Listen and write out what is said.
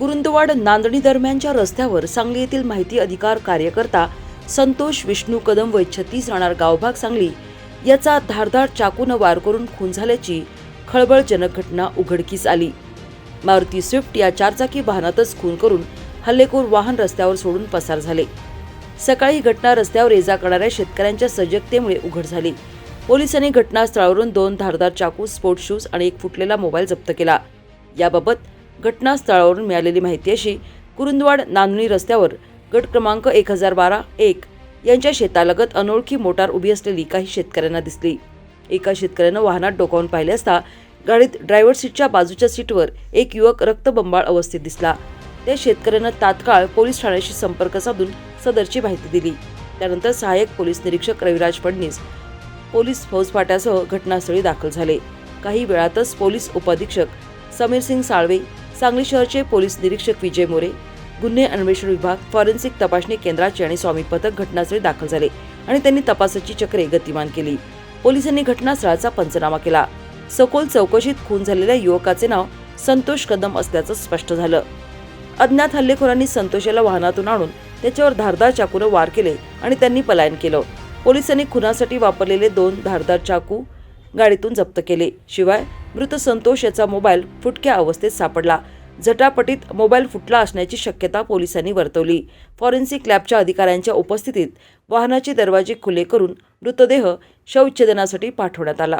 कुरुंदवाड नांदणी दरम्यानच्या रस्त्यावर सांगली येथील माहिती अधिकार कार्यकर्ता संतोष विष्णू कदम वय छत्तीस राहणार गावभाग सांगली याचा धारधार चाकून वार करून खून झाल्याची खळबळजनक घटना उघडकीस आली. मारुती स्विफ्ट या चारचाकी वाहनातच खून करून हल्लेखोर वाहन रस्त्यावर सोडून पसार झाले. सकाळी ही घटना रस्त्यावर ये जा करणाऱ्या शेतकऱ्यांच्या सजगतेमुळे उघड झाली. पोलिसांनी घटनास्थळावरून दोन धारदार चाकू स्पोर्ट शूज आणि एक फुटलेला मोबाईल जप्त केला. याबाबत घटनास्थळावरून मिळालेली माहिती अशी कुरुंदवाड नांदणी रस्त्यावर गट क्रमांक एक हजार बारा एक यांच्या शेतालगत अनोळखी मोटार उभी असलेली काही शेतकऱ्यांना दिसली. एका शेतकऱ्यानं वाहनात डोकावून पाहिले असता गाडीत ड्रायव्हर सीटच्या बाजूच्या सीटवर एक युवक रक्तबंबाळ अवस्थेत दिसला. त्या शेतकऱ्यानं तात्काळ पोलीस ठाण्याशी संपर्क साधून सदरची माहिती दिली. त्यानंतर सहाय्यक पोलीस निरीक्षक रविराज फडणीस पोलीस फौजफाट्यासह घटनास्थळी दाखल झाले. काही वेळातच पोलीस उपअधीक्षक समीर सिंग साळवे सांगली शहरचे पोलीस निरीक्षक विजय मोरे गुन्हे अन्वेषण विभाग फॉरेन्सिक तपासणी केंद्राचे आणि स्वामी पथक घटनास्थळी दाखल झाले आणि त्यांनी तपासाची चक्रे गतिमान केली. पोलिसांनी घटनास्थळाचा पंचनामा केला. सखोल चौकशीत खून झालेल्या युवकाचे नाव संतोष कदम असल्याचं स्पष्ट झालं. अज्ञात हल्लेखोरांनी संतोषाला वाहनातून आणून त्याच्यावर धारदार चाकूनं वार केले आणि त्यांनी पलायन केलं. पोलिसांनी खुनासाठी वापरलेले दोन धारदार चाकू गाडीतून जप्त केले. शिवाय मृत संतोष याचा मोबाईल फुटक्या अवस्थेत सापडला. झटापटीत मोबाईल फुटला असण्याची शक्यता पोलिसांनी वर्तवली. फॉरेन्सिक लॅबच्या अधिकाऱ्यांच्या उपस्थितीत वाहनाचे दरवाजे खुले करून मृतदेह शवच्छेदनासाठी पाठवण्यात आला.